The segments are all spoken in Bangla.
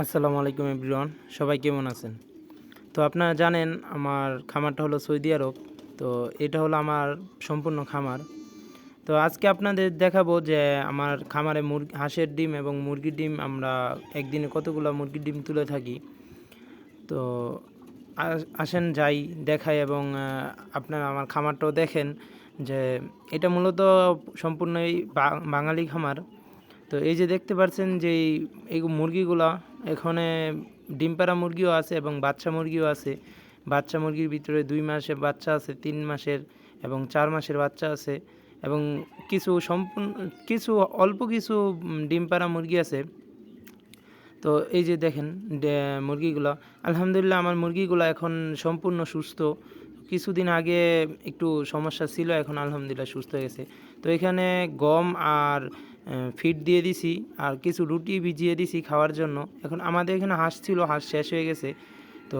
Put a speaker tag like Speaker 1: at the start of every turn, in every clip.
Speaker 1: আসসালামু আলাইকুম এভরিওয়ান, সবাই কেমন আছেন? তো আপনারা জানেন আমার খামারটা হলো সৌদি আরব, তো এটা হলো আমার সম্পূর্ণ খামার। তো আজকে আপনাদের দেখাবো যে আমার খামারে মুরগি, হাঁসের ডিম এবং মুরগির ডিম আমরা একদিনে কতগুলো মুরগির ডিম তুলে থাকি। তো আসেন যাই, দেখাই এবং আপনারা আমার খামারটাও দেখেন যে এটা মূলত সম্পূর্ণই বাঙালি খামার। তো এই যে দেখতে পাচ্ছেন যে এই মুরগিগুলা এখানে ডিম পাড়া মুরগিও আছে এবং বাচ্চা মুরগিও আছে। বাচ্চা মুরগির ভিতরে দুই মাসের বাচ্চা আছে, তিন মাসের এবং চার মাসের বাচ্চা আছে এবং কিছু সম্পূর্ণ, কিছু অল্প কিছু ডিম পাড়া মুরগি আছে। তো এই যে দেখেন মুরগিগুলো, আলহামদুলিল্লাহ আমার মুরগিগুলো এখন সম্পূর্ণ সুস্থ। কিছুদিন আগে একটু সমস্যা ছিল, এখন আলহামদুলিল্লাহ সুস্থ হয়ে গেছে। তো এখানে গম আর ফিড দিয়ে দিছি আর কিছু রুটি ভিজিয়ে দিছি খাওয়ার জন্য। এখন আমাদের এখানে হাঁস ছিল, হাঁস শেষ হয়ে গেছে। তো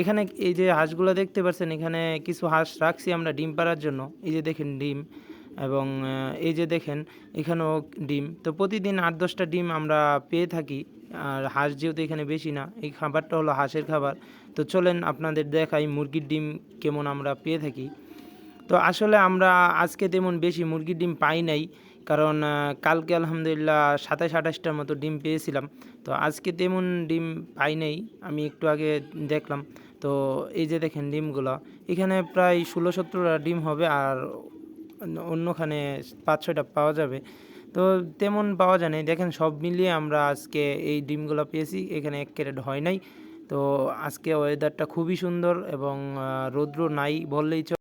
Speaker 1: এখানে এই যে হাঁসগুলো দেখতে পাচ্ছেন, এখানে কিছু হাঁস রাখছি আমরা ডিম পাড়ার জন্য। এই যে দেখেন ডিম এবং এই যে দেখেন এখানেও ডিম। তো প্রতিদিন আট দশটা ডিম আমরা পেয়ে থাকি, আর হাঁস যেহেতু এখানে বেশি না, এই খাবারটা হলো হাঁসের খাবার। তো চলেন আপনাদের দেখাই মুরগির ডিম কেমন আমরা পেয়ে থাকি। তো আসলে আমরা আজকে তেমন বেশি মুরগির ডিম পাই নাই। কারণ কালকে আলহামদুলিল্লাহ সাতাশ আঠাশটার মতো ডিম পেয়েছিলাম। তো আজকে তেমন ডিম পাই নাই, আমি একটু আগে দেখলাম। তো এই যে দেখেন ডিমগুলো, এখানে প্রায় ষোলো সতেরোটা ডিম হবে আর অন্যখানে পাঁচ ছয়টা পাওয়া যাবে। তো তেমন পাওয়া যায় নাই। দেখেন সব মিলিয়ে আমরা আজকে এই ডিমগুলো পেয়েছি, এখানে এক ক্যারেট হয় নাই। তো আজকে ওয়েদারটা খুবই সুন্দর এবং রৌদ্র নাই বললেই